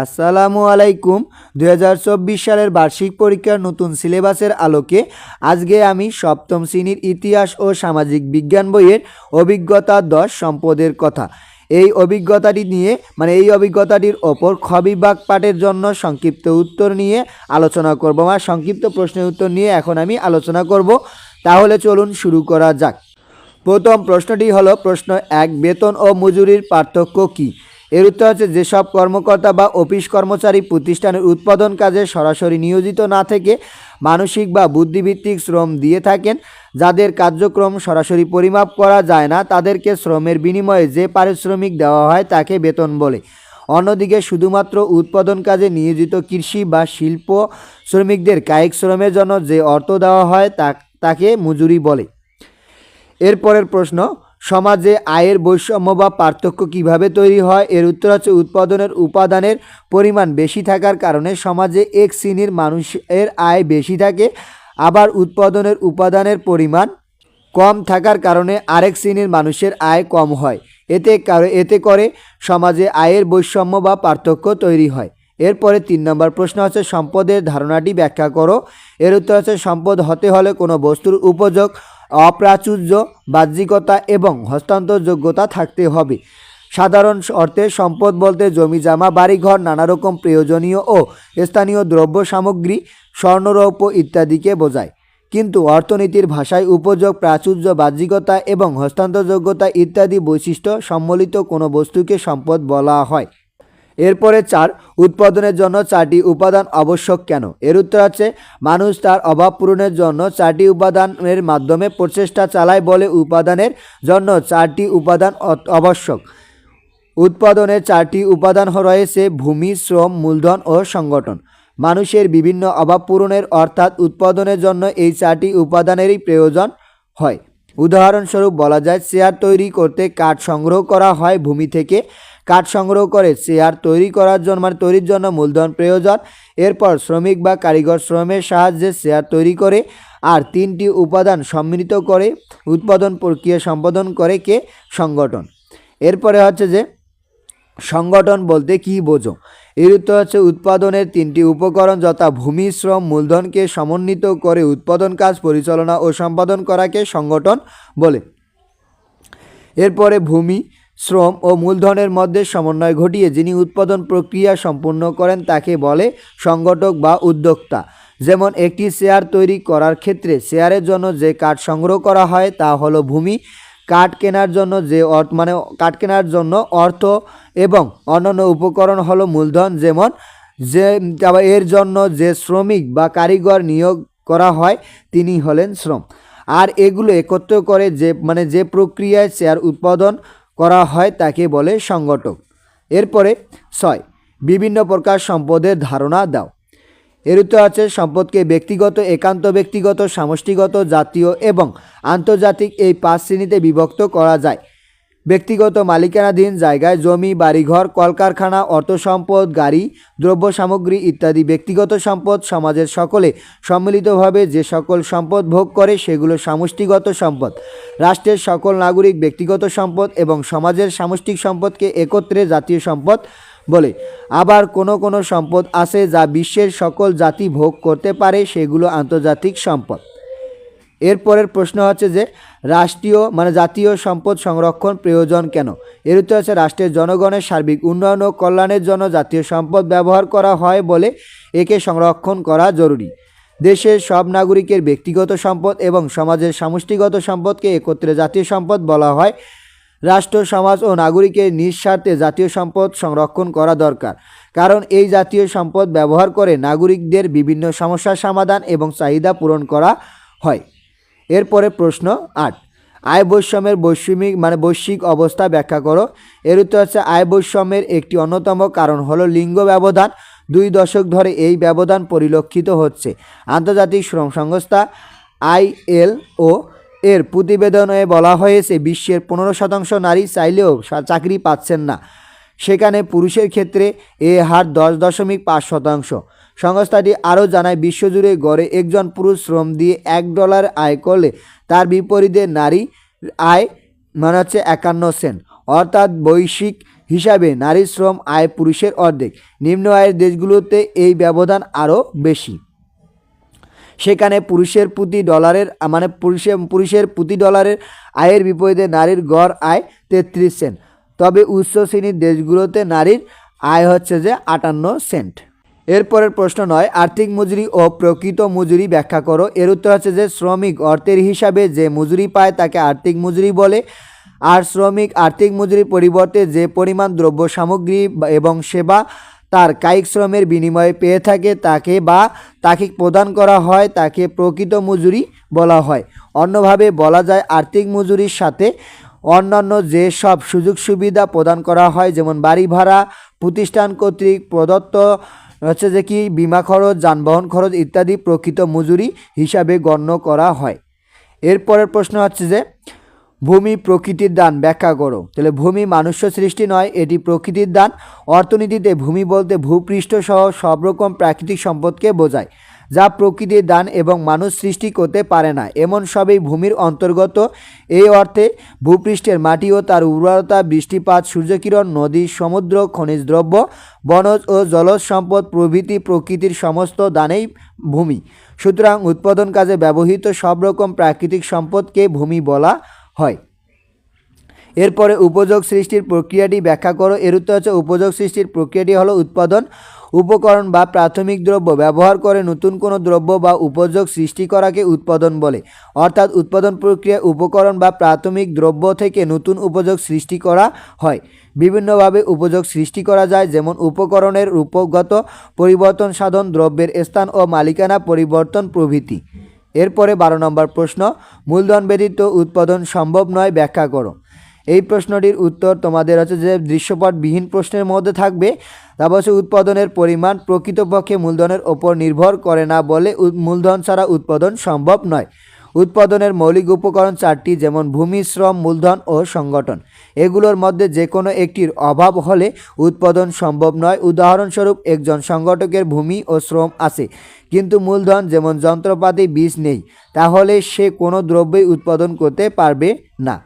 আসসালামু আলাইকুম। দু হাজার চব্বিশ সালের বার্ষিক পরীক্ষার নতুন সিলেবাসের আলোকে আজকে আমি সপ্তম শ্রেণির ইতিহাস ও সামাজিক বিজ্ঞান বইয়ের অভিজ্ঞতা দশ সম্পদের কথা। এই অভিজ্ঞতাটি নিয়ে মানে এই অভিজ্ঞতাটির ওপর খ বিভাগ পাঠের জন্য সংক্ষিপ্ত উত্তর নিয়ে আলোচনা করব আমার সংক্ষিপ্ত প্রশ্নের উত্তর নিয়ে এখন আমি আলোচনা করব। তাহলে চলুন শুরু করা যাক। প্রথম প্রশ্নটি হলো, প্রশ্ন এক, বেতন ও মজুরির পার্থক্য কী? এর উত্তর হচ্ছে যেসব কর্মকর্তা বা অফিস কর্মচারী প্রতিষ্ঠানের উৎপাদন কাজে সরাসরি নিয়োজিত না থেকে মানসিক বা বুদ্ধিভিত্তিক শ্রম দিয়ে থাকেন, যাদের কার্যক্রম সরাসরি পরিমাপ করা যায় না, তাদেরকে শ্রমের বিনিময়ে যে পারিশ্রমিক দেওয়া হয় তাকে বেতন বলে। অন্যদিকে শুধুমাত্র উৎপাদন কাজে নিয়োজিত কৃষি বা শিল্প শ্রমিকদের কায়িক শ্রমের জন্য যে অর্থ দেওয়া হয় তা, তাকে মজুরি বলে। এরপরের প্রশ্ন সমাজে আয়ের বৈষম্য বা পার্থক্য কীভাবে তৈরি হয়, এর উত্তর হচ্ছে উৎপাদনের উপাদানের পরিমাণ বেশি থাকার কারণে সমাজে এক শ্রেণির মানুষের আয় বেশি থাকে, আবার উৎপাদনের উপাদানের পরিমাণ কম থাকার কারণে আরেক শ্রেণির মানুষের আয় কম হয়। এতে কার- এতে করে সমাজে আয়ের বৈষম্য বা পার্থক্য তৈরি হয়। এরপরে তিন নম্বর প্রশ্ন হচ্ছে সম্পদের ধারণাটি ব্যাখ্যা করো, এর উত্তর হচ্ছে সম্পদ হতে হলে কোনো বস্তুর উপযোগ অপ্রাচুর্য, বাহ্যিকতা এবং হস্তান্তরযোগ্যতা থাকতে হবে। সাধারণ অর্থে সম্পদ বলতে জমি, জামা, বাড়িঘর, নানা রকম প্রয়োজনীয় ও স্থানীয় দ্রব্য, সামগ্রী, স্বর্ণরৌপ্য ইত্যাদিকে বোঝায়। কিন্তু অর্থনীতির ভাষায় উপযোগ, প্রাচুর্য, বাহ্যিকতা এবং হস্তান্তরযোগ্যতা ইত্যাদি বৈশিষ্ট্য সম্বলিত কোনো বস্তুকে সম্পদ বলা হয়। এরপরে চার, উৎপাদনের জন্য চারটি উপাদান আবশ্যক কেন? এর উত্তর আছে, মানুষ তার অভাব পূরণের জন্য চারটি উপাদানের মাধ্যমে প্রচেষ্টা চালায় বলে উপাদানের জন্য চারটি উপাদান আবশ্যক। উৎপাদনের চারটি উপাদান রয়েছে ভূমি, শ্রম, মূলধন ও সংগঠন। মানুষের বিভিন্ন অভাব পূরণের অর্থাৎ উৎপাদনের জন্য এই চারটি উপাদানেরই প্রয়োজন হয়। উদাহরণস্বরূপ বলা যায় চেয়ার তৈরি করতে কাঠ সংগ্রহ করা হয় ভূমি থেকে কাঠ সংগ্রহ করে চেয়ার তৈরি করার জন্য মানে তৈরির জন্য মূলধন প্রয়োজন। এরপর শ্রমিক বা কারিগর শ্রমের সাহায্যে চেয়ার তৈরি করে আর তিনটি উপাদান সম্মিলিত করে উৎপাদন প্রক্রিয়া সম্পাদন করে কে? সংগঠন। এরপরে হচ্ছে যে, সংগঠন বলতে কী বোঝো? এর উত্তর হচ্ছে উৎপাদনের তিনটি উপকরণ যথা ভূমি, শ্রম, মূলধনকে সমন্বিত করে উৎপাদন কাজ, পরিচালনা ও সম্পাদন করাকে সংগঠন বলে। এরপরে ভূমি শ্রম ও মূলধনের মধ্যে সমন্বয় ঘটিয়ে যিনি উৎপাদন প্রক্রিয়া সম্পূর্ণ করেন তাকে বলে সংগঠক বা উদ্যোক্তা। যেমন একটি শেয়ার তৈরি করার ক্ষেত্রে শেয়ারের জন্য যে কাঠ সংগ্রহ করা হয় তা হলো ভূমি, কাঠ কেনার জন্য যে অর্থ মানে কাঠ কেনার জন্য অর্থ এবং অন্যান্য উপকরণ হলো মূলধন যেমন যে এর জন্য যে শ্রমিক বা কারিগর নিয়োগ করা হয় তিনি হলেন শ্রম। আর এগুলো একত্র করে যে মানে যে প্রক্রিয়ায় শেয়ার উৎপাদন করা হয় তাকে বলে সংগঠক। এরপরে ছয়, বিভিন্ন প্রকার সম্পদের ধারণা দাও। এর উত্তর আছে, সম্পদকে ব্যক্তিগত, একান্ত ব্যক্তিগত, সমষ্টিগত, জাতীয় এবং আন্তর্জাতিক এই পাঁচ শ্রেণীতে বিভক্ত করা যায়। ব্যক্তিগত মালিকানাধীন জায়গায় জমি, বাড়িঘর, কলকারখানা অর্থ সম্পদ গাড়ি দ্রব্য সামগ্রী ইত্যাদি ব্যক্তিগত সম্পদ সমাজের সকলে সম্মিলিতভাবে যে সকল সম্পদ ভোগ করে সেগুলো সমষ্টিগত সম্পদ। রাষ্ট্রের সকল নাগরিক ব্যক্তিগত সম্পদ এবং সমাজের সামষ্টিক সম্পদকে একত্রে জাতীয় সম্পদ বলে। আবার কোনো কোনো সম্পদ আছে যা বিশ্বের সকল জাতি ভোগ করতে পারে সেগুলো আন্তর্জাতিক সম্পদ। এরপরের প্রশ্ন হচ্ছে যে, রাষ্ট্রীয় মানে জাতীয় সম্পদ সংরক্ষণ প্রয়োজন কেন? এর উত্তর হচ্ছে রাষ্ট্রের জনগণের সার্বিক উন্নয়ন ও কল্যাণের জন্য জাতীয় সম্পদ ব্যবহার করা হয় বলে একে সংরক্ষণ করা জরুরি। দেশের সব নাগরিকের ব্যক্তিগত সম্পদ এবং সমাজের সমষ্টিগত সম্পদকে একত্রে জাতীয় সম্পদ বলা হয়। রাষ্ট্র, সমাজ ও নাগরিকের নিঃস্বার্থে জাতীয় সম্পদ সংরক্ষণ করা দরকার। কারণ এই জাতীয় সম্পদ ব্যবহার করে নাগরিকদের বিভিন্ন সমস্যার সমাধান এবং চাহিদা পূরণ করা হয়। এরপরে প্রশ্ন আট। আয় বৈষম্যের বৈষমিক মানে বৈশ্বিক অবস্থা ব্যাখ্যা করো। এর উত্তর হচ্ছে আয় বৈষম্যের একটি অন্যতম কারণ হলো লিঙ্গ ব্যবধান। দুই দশক ধরে এই ব্যবধান পরিলক্ষিত হচ্ছে। আন্তর্জাতিক শ্রম সংস্থা আইএলও এর প্রতিবেদনে বলা হয়েছে, বিশ্বের পনেরো শতাংশ নারী চাইলেও চাকরি পাচ্ছেন না। সেখানে পুরুষের ক্ষেত্রে এ হার দশ দশমিক পাঁচ শতাংশ। সংস্থাটি আরও জানায়, বিশ্বজুড়ে গড়ে একজন পুরুষ শ্রম দিয়ে এক ডলার আয় করলে তার বিপরীতে নারী আয় মানে হচ্ছে একান্ন সেন্ট। অর্থাৎ বৈশ্বিক হিসাবে নারীর শ্রম আয় পুরুষের অর্ধেক। নিম্ন আয়ের দেশগুলোতে এই ব্যবধান আরও বেশি। সেখানে পুরুষের প্রতি ডলারের মানে পুরুষের পুরুষের প্রতি ডলারের আয়ের বিপরীতে নারীর গড় আয় তেত্রিশ সেন্ট। তবে উচ্চ শ্রেণির দেশগুলোতে নারীর আয় হচ্ছে যে আটান্ন সেন্ট। এরপরের প্রশ্ন নয়, আর্থিক মজুরি ও প্রকৃত মজুরি ব্যাখ্যা করো। এর উত্তর হচ্ছে যে, শ্রমিক অর্থের হিসাবে যে মজুরি পায় তাকে আর্থিক মজুরি বলে। আর শ্রমিক আর্থিক মজুরির পরিবর্তে যে পরিমাণ দ্রব্য, সামগ্রী এবং সেবা তার কায়িক শ্রমের বিনিময়ে পেয়ে থাকে, তাকে বা তাকে প্রদান করা হয়, তাকে প্রকৃত মজুরি বলা হয়। অন্যভাবে বলা যায়, আর্থিক মজুরির সাথে অন্যান্য যে সব সুযোগ সুবিধা প্রদান করা হয়, যেমন বাড়ি ভাড়া, প্রতিষ্ঠান কর্তৃক প্রদত্ত হচ্ছে যে কি বিমা খরচ, যানবাহন খরচ ইত্যাদি প্রকৃত মজুরি হিসাবে গণ্য করা হয়। এরপরের প্রশ্ন হচ্ছে যে, ভূমি প্রকৃতির দান ব্যাখ্যা করো। তাহলে ভূমি মানুষ্য সৃষ্টি নয়, এটি প্রকৃতির দান। অর্থনীতিতে ভূমি বলতে ভূপৃষ্ঠ সহ সব রকম প্রাকৃতিক সম্পদকে বোঝায়। যা প্রকৃতির দান এবং মানুষ সৃষ্টি করতে পারে না। এমন সবই ভূমির অন্তর্গত। এই অর্থে ভূপৃষ্ঠের মাটি ও তার উর্বরতা, বৃষ্টিপাত, সূর্যকিরণ, নদী, সমুদ্র, খনিজ দ্রব্য, বনজ ও জলজ সম্পদ প্রভৃতি প্রকৃতির সমস্ত দানেই ভূমি। সুতরাং উৎপাদন কাজে ব্যবহৃত সব রকম প্রাকৃতিক সম্পদকে ভূমি বলা হয়। এরপরে উপযোগ সৃষ্টির প্রক্রিয়াটি ব্যাখ্যা করো। এর উত্তর হচ্ছে, উপযোগ সৃষ্টির প্রক্রিয়াটি হলো উৎপাদন। উপকরণ বা প্রাথমিক দ্রব্য ব্যবহার করে নতুন কোনো দ্রব্য বা উপযোগ সৃষ্টি করাকে উৎপাদন বলে। অর্থাৎ উৎপাদন প্রক্রিয়া উপকরণ বা প্রাথমিক দ্রব্য থেকে নতুন উপযোগ সৃষ্টি করা হয়। বিভিন্নভাবে উপযোগ সৃষ্টি করা যায়, যেমন উপকরণের রূপগত পরিবর্তন সাধন, দ্রব্যের স্থান ও মালিকানা পরিবর্তন প্রভৃতি। এরপরে বারো নম্বর প্রশ্ন, মূলধন ব্যতীত উৎপাদন সম্ভব নয়, ব্যাখ্যা করো। এই প্রশ্নটির উত্তর তোমাদের হচ্ছে যে দৃশ্যপটবিহীন প্রশ্নের মধ্যে থাকবে। তারপর হচ্ছে উৎপাদনের পরিমাণ প্রকৃতপক্ষে মূলধনের ওপর নির্ভর করে না বলে মূলধন ছাড়া উৎপাদন সম্ভব নয়। উৎপাদনের মৌলিক উপকরণ চারটি, যেমন ভূমি, শ্রম, মূলধন ও সংগঠন। এগুলোর মধ্যে যে কোনো একটির অভাব হলে উৎপাদন সম্ভব নয়। উদাহরণস্বরূপ, একজন সংগঠকের ভূমি ও শ্রম আছে, কিন্তু মূলধন যেমন যন্ত্রপাতি, বীজ নেই, তাহলে সে কোনো দ্রব্যই উৎপাদন করতে পারবে না।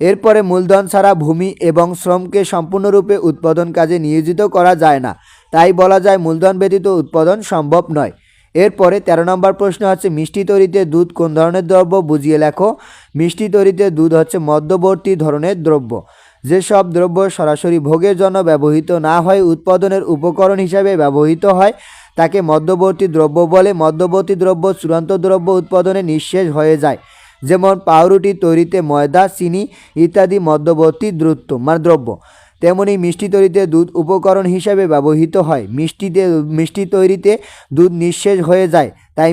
এরপরে মূলধন ছাড়া ভূমি এবং শ্রমকে সম্পূর্ণরূপে উৎপাদন কাজে নিয়োজিত করা যায় না। তাই বলা যায় মূলধন ব্যতীত উৎপাদন সম্ভব নয়। এরপরে তেরো নম্বর প্রশ্ন হচ্ছে, মিষ্টি তৈরিতে দুধ কোন ধরনের দ্রব্য? বুঝিয়ে লেখো, মিষ্টি তৈরিতে দুধ হচ্ছে মধ্যবর্তী ধরনের দ্রব্য। যেসব দ্রব্য সরাসরি ভোগের জন্য ব্যবহৃত না হয়, উৎপাদনের উপকরণ হিসাবে ব্যবহৃত হয়, তাকে মধ্যবর্তী দ্রব্য বলে। মধ্যবর্তী দ্রব্য চূড়ান্ত দ্রব্য উৎপাদনে নিঃশেষ হয়ে যায়। যেমন পাউরুটি, তৈরিতে ময়দা, চিনি ইত্যাদি মধ্যবর্তী দ্রুত মানে দ্রব্য। তেমনি মিষ্টি তৈরিতে দুধ উপকরণ হিসাবে ব্যবহৃত হয়। মিষ্টিতে মিষ্টি তৈরিতে দুধ নিঃশেষ হয়ে যায়। তাই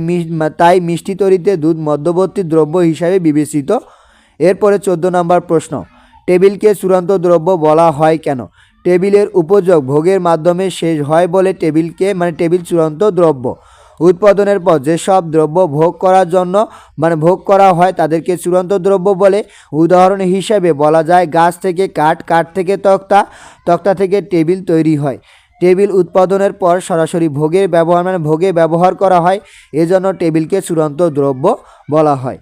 তাই মিষ্টি তৈরিতে দুধ মধ্যবর্তী দ্রব্য হিসাবে বিবেচিত। এরপরে চোদ্দ নম্বর প্রশ্ন। টেবিলকে চূড়ান্ত দ্রব্য বলা হয় কেন? টেবিলের উপযোগ ভোগের মাধ্যমে শেষ হয় বলে টেবিলকে মানে টেবিল চূড়ান্ত দ্রব্য। উৎপাদনের পর যেসব দ্রব্য ভোগ করার জন্য মানে ভোগ করা হয়, তাদেরকে চূড়ান্ত দ্রব্য বলে উদাহরণ হিসেবে বলা যায়। গাছ থেকে কাঠ কাঠ থেকে তক্তা তক্তা থেকে টেবিল তৈরি হয়। টেবিল উৎপাদনের পর সরাসরি ভোগের ব্যবহার মানে ভোগে ব্যবহার করা হয়। এজন্য টেবিলকে চূড়ান্ত দ্রব্য বলা হয়।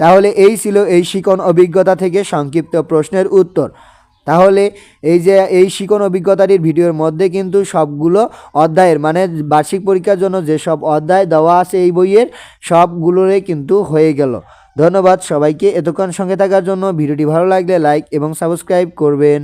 তাহলে এই ছিল এই শিকন অভিজ্ঞতা থেকে সংক্ষিপ্ত প্রশ্নের উত্তর। তাহলে এই যে এই শিকন অভিজ্ঞতাটির ভিডিওর মধ্যে কিন্তু সবগুলো অধ্যায়ের মানে বার্ষিক পরীক্ষার জন্য যে সব অধ্যায় দেওয়া আছে এই বইয়ের সবগুলোরে কিন্তু হয়ে গেল। ধন্যবাদ সবাইকে এতক্ষণ সঙ্গে থাকার জন্য। ভিডিওটি ভালো লাগলে লাইক এবং সাবস্ক্রাইব করবেন।